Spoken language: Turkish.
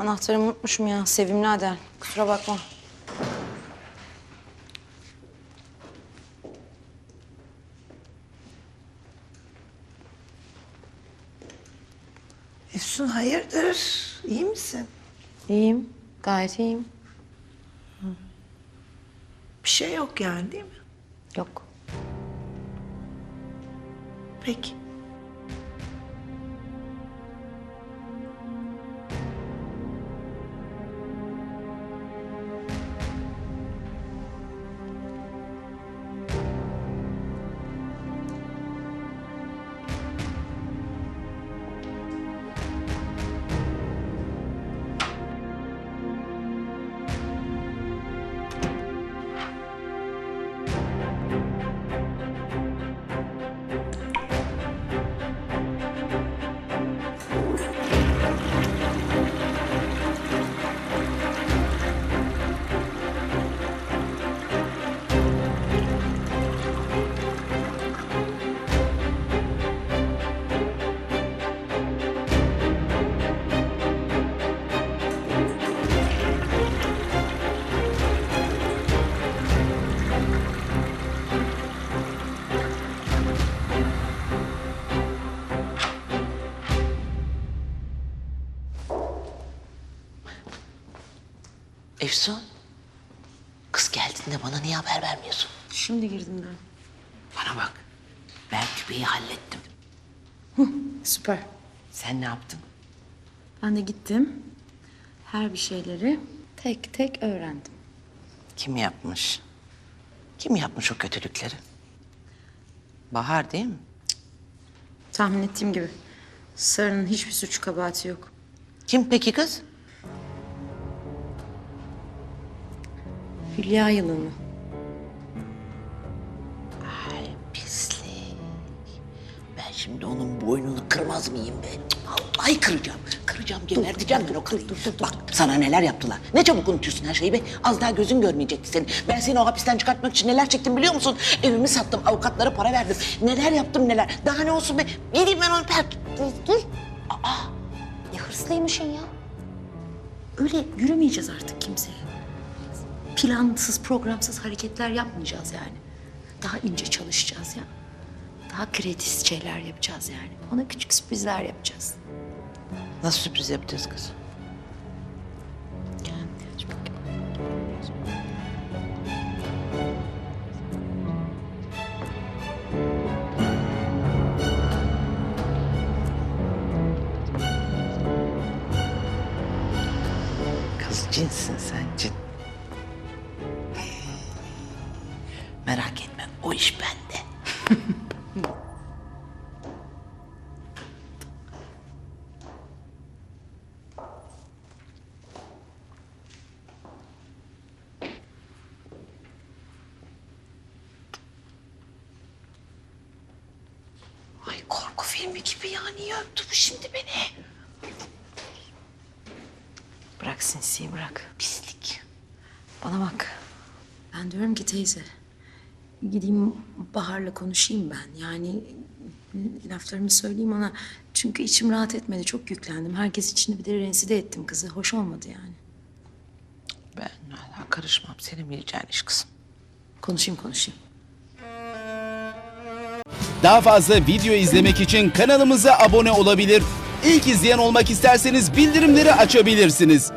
Anahtarımı unutmuşum ya. Sevimli Adel. Kusura bakma. Efsun hayırdır? İyi misin? İyiyim. Gayet iyiyim. Bir şey yok yani değil mi? Yok. Peki. Efsun. Kız geldiğinde bana niye haber vermiyorsun? Şimdi girdim ben. Bana bak. Ben küpeyi hallettim. Süper. Sen ne yaptın? Ben de gittim. Her bir şeyleri tek tek öğrendim. Kim yapmış? Kim yapmış o kötülükleri? Bahar değil mi? Tahmin ettiğim gibi. Sarı'nın hiçbir suç kabahati yok. Kim peki kız? Hülya yılanı. Ay pislik. Ben şimdi onun boynunu kırmaz mıyım be? Ay kıracağım. Kıracağım, geberteceğim ben o karıyı. Bak sana neler yaptılar. Ne çabuk unutuyorsun her şeyi be. Az daha gözün görmeyecekti senin. Ben seni o hapisten çıkartmak için neler çektim biliyor musun? Evimi sattım, avukatlara para verdim. Neler yaptım neler. Daha ne olsun be. Gideyim ben onu per... Dur, dur. Ne hırslıymışsın ya. Öyle yürümeyeceğiz artık kimseye. Plansız, programsız hareketler yapmayacağız yani. Daha ince çalışacağız ya. Daha kreatif şeyler yapacağız yani. Ona küçük sürprizler yapacağız. Nasıl sürpriz yapacağız kız? Kız cinsin sen cin. Merak etme o iş bende. Ay korku filmi gibi ya. Niye öptü şimdi beni? Bırak sinsiyi bırak. Pislik. Bana bak. Ben diyorum ki teyze. Gideyim Bahar'la konuşayım ben. Yani laflarımı söyleyeyim ona. Çünkü içim rahat etmedi. Çok yüklendim. Herkes içinde bir de rencide ettim kızı. Hoş olmadı yani. Ben hala karışmam. Senin bileceğin iş kızım. Konuşayım konuşayım. Daha fazla video izlemek için kanalımıza abone olabilir. İlk izleyen olmak isterseniz bildirimleri açabilirsiniz.